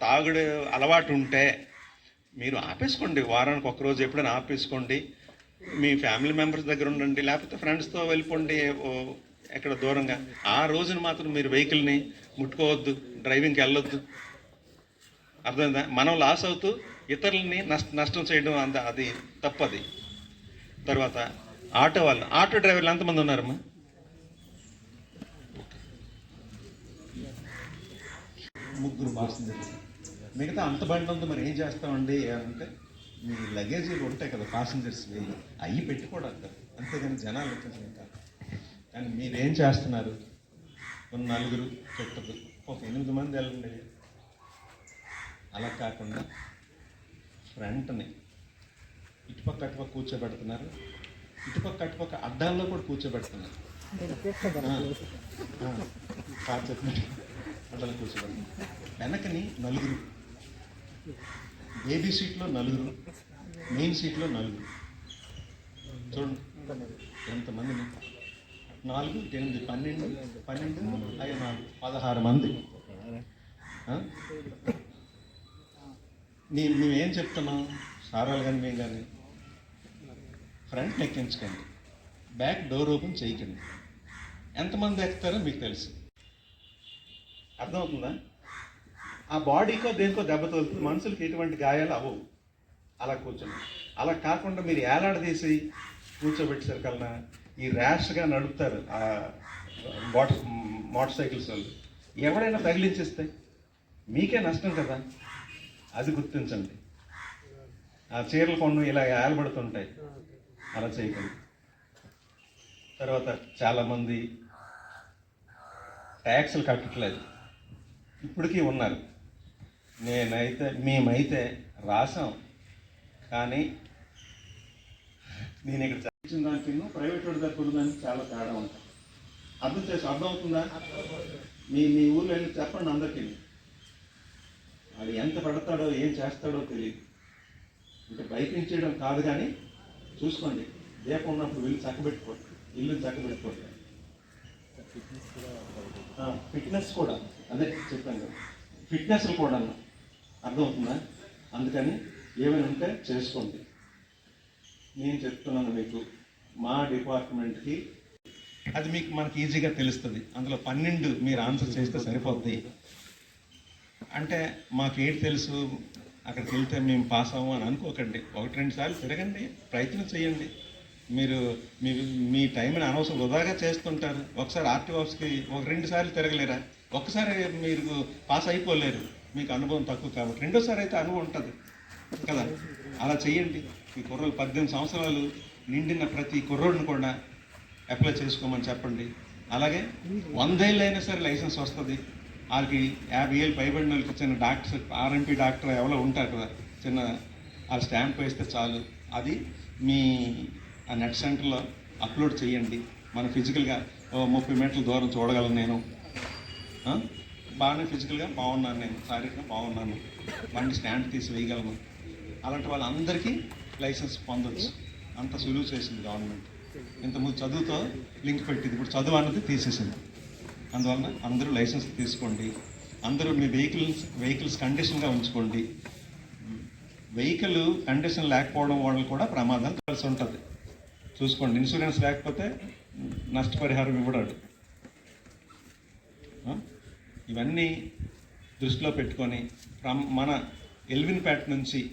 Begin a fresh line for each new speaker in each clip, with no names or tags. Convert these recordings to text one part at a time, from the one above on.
తాగుడు అలవాటు ఉంటే మీరు ఆపేసుకోండి వారానికి ఒక రోజు ఎప్పుడైనా ఆపేసుకోండి. మీ ఫ్యామిలీ మెంబర్స్ దగ్గర ఉండండి లేకపోతే ఫ్రెండ్స్తో వెళ్ళిపోండి ఓ ఎక్కడ దూరంగా. ఆ రోజున మాత్రం మీరు వెహికల్ని ముట్టుకోవద్దు డ్రైవింగ్కి వెళ్ళొద్దు. అర్థమైందా? మనం లాస్ అవుతూ ఇతరులని నష్ట నష్టం చేయడం అంత అది తప్పది. తర్వాత ఆటో వాళ్ళు ఆటో డ్రైవర్లు ఎంతమంది ఉన్నారమ్మా? ముగ్గురు పాసింజర్లు మిగతా అంత బండి ఉంది మరి ఏం చేస్తామండి? అంటే మీ లగేజీలు ఉంటాయి కదా పాసింజర్స్ వేయి అవి పెట్టుకోవడం కదా. అంతేగాని జనాలు వచ్చేసి కాదు. కానీ మీరేం చేస్తున్నారు? ఒక నలుగురు చెట్టదు ఒక ఎనిమిది మంది వెళ్ళండి. అలా కాకుండా ఫ్రంట్ని ఇటుపక్క అటుపక్క కూర్చోబెడుతున్నారు. ఇటుపక్క అటుపక్క అడ్డాల్లో కూడా కూర్చోబెడుతున్నారు. ఆ, ఆ, కూర్చోవాలి. వెనకని నలుగురు. బేబీ సీట్లో నలుగురు. మెయిన్ సీట్లో నలుగురు. చూడండి. ఎంతమందిని? నాలుగు ఎనిమిది పన్నెండు పన్నెండు ఐదు నాలుగు. పదహారు మంది. నీ మేమేం చెప్తున్నాం సారాలు కానీ మేము కానీ? ఫ్రంట్ ఎక్కించకండి. బ్యాక్ డోర్ ఓపెన్ చేయకండి. ఎంతమంది ఎక్కుతారో మీకు తెలుసు. అర్థమవుతుందా? ఆ బాడీకో దేనికో దెబ్బ తగులుతుంది. మనుషులకి ఎటువంటి గాయాలు అవ్వవు. అలా కూర్చొని అలా కాకుండా మీరు ఏలాడదీసి కూర్చోబెట్టేసరికల్లా ఈ ర్యాష్గా నడుపుతారు ఆ మోటార్ మోటార్ సైకిల్స్ వాళ్ళు. ఎవడైనా తగిలించేస్తే మీకే నష్టం కదా? అది గుర్తించండి. ఆ చీరల కొండు ఇలా ఏలబడుతుంటాయి. అలా చేయకండి. తర్వాత చాలామంది ట్యాక్స్లు కట్టట్లేదు. ఇప్పటికీ ఉన్నారు. నేనైతే మేమైతే రాసాం కానీ నేను ఇక్కడ చదివించిన దానికి ప్రైవేట్ వాడి దగ్గర దానికి చాలా తేడా ఉంటాను అర్థం చేసి అర్థం అవుతుందా మీ మీ ఊళ్ళో వెళ్ళి చెప్పండి అందరికీ. వాడు ఎంత పడతాడో ఏం చేస్తాడో తెలియదు. అంటే చేయడం కాదు కానీ చూసుకోండి. దీపం ఉన్నప్పుడు వీళ్ళు చక్కబెట్టుకోండి ఇల్లు చక్కబెట్టుకోండి ఫిట్నెస్ కూడా అదే చెప్పాను కదా. ఫిట్నెస్ కూడా అన్న. అర్థమవుతుందా? అందుకని ఏమైనా ఉంటే చేసుకోండి. నేను చెప్తున్నాను మీకు. మా డిపార్ట్మెంట్కి అది మీకు మనకి ఈజీగా తెలుస్తుంది. అందులో పన్నెండు మీరు ఆన్సర్ చేస్తే సరిపోద్ది. అంటే మాకు ఏంటి తెలుసు? అక్కడికి వెళ్తే మేము పాస్ అవ్వం అని అనుకోకండి. ఒకటి రెండు సార్లు తిరగండి. ప్రయత్నం చేయండి. మీరు మీ మీ టైంని అనవసరం వృధాగా చేస్తుంటారు. ఒకసారి ఆర్టీ ఆఫీస్కి ఒక రెండు సార్లు తిరగలేరా? ఒక్కసారి మీరు పాస్ అయిపోలేరు. మీకు అనుభవం తక్కువ కాబట్టి. రెండోసారి అయితే అనుభవం ఉంటుంది. కదా? అలా చేయండి ఈ కుర్రోలు పద్దెనిమిది సంవత్సరాలు నిండిన ప్రతి కుర్రోడిని కూడా అప్లై చేసుకోమని చెప్పండి. అలాగే వందేళ్ళు అయినా సరే లైసెన్స్ వస్తుంది. వాళ్ళకి యాభై ఏళ్ళు పైబడిన వాళ్ళకి చిన్న డాక్టర్ ఆర్ఎంపీ డాక్టర్ ఎవరో ఉంటారు కదా? చిన్న ఆ స్టాంప్ వేస్తే చాలు. అది మీ ఆ నెట్ సెంటర్లో అప్లోడ్ చేయండి. మన ఫిజికల్గా ఓ ముప్పై మీటర్ల దూరం చూడగలను నేను. బాగానే ఫిజికల్గా బాగున్నాను నేను. శారీరకంగా బాగున్నాను. బండి స్టాండ్ తీసి వేయగలను. అలాంటి వాళ్ళందరికీ లైసెన్స్ పొందొచ్చు. అంత సులువు చేసింది గవర్నమెంట్. ఇంతకుముందు చదువుతో లింక్ పెట్టింది. ఇప్పుడు చదువు అన్నది తీసేసింది. అందువలన అందరూ లైసెన్స్ తీసుకోండి. అందరూ మీ వెహికల్స్ వెహికల్స్ కండిషన్గా ఉంచుకోండి. వెహికల్ కండిషన్ లేకపోవడం వల్ల కూడా ప్రమాదం కలిసి ఉంటుంది. చూసుకోండి. ఇన్సూరెన్స్ లేకపోతే నష్టపరిహారం ఇవ్వడాడు ఇవన్నీ దృష్టిలో పెట్టుకొని ప్రమ- మన ఎల్విన్పేట నుంచి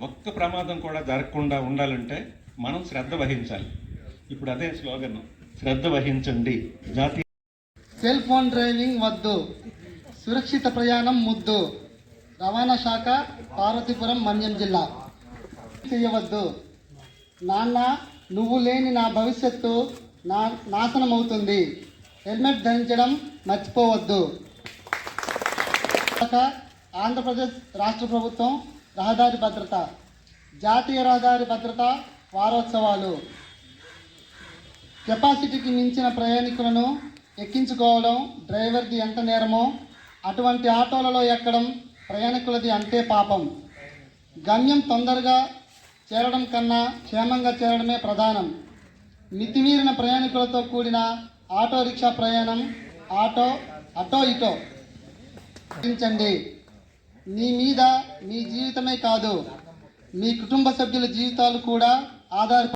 ఒక్క ప్రమాదం కూడా జరగకుండా ఉండాలంటే మనం శ్రద్ధ వహించాలి. ఇప్పుడు అదే స్లోగన్ శ్రద్ధ వహించండి. జాతీయ
సెల్ ఫోన్ డ్రైవింగ్ వద్దు సురక్షిత ప్రయాణం ముద్దు. రవాణా శాఖ పార్వతీపురం మన్యం జిల్లా. చేయవద్దు. నాన్న నువ్వు లేని నా భవిష్యత్తు నా నాశనం అవుతుంది హెల్మెట్ ధరించడం మర్చిపోవద్దు. ఆంధ్రప్రదేశ్ రాష్ట్ర ప్రభుత్వం రహదారి భద్రత జాతీయ రహదారి భద్రత వారోత్సవాలు. కెపాసిటీకి మించిన ప్రయాణికులను ఎక్కించుకోవడం డ్రైవర్ది ఎంత నేరమో అటువంటి ఆటోలలో ఎక్కడం ప్రయాణికులది అంతే పాపం. గమ్యం తొందరగా చేరడం కన్నా క్షేమంగా చేరడమే ప్రధానం. మితిమీరిన ప్రయాణికులతో కూడిన ఆటో రిక్షా ప్రయాణం ఆటో అటో ఇటో. గుర్తించండి మీ మీద మీ జీవితమే కాదు మీ కుటుంబ సభ్యుల జీవితాలు కూడా ఆధార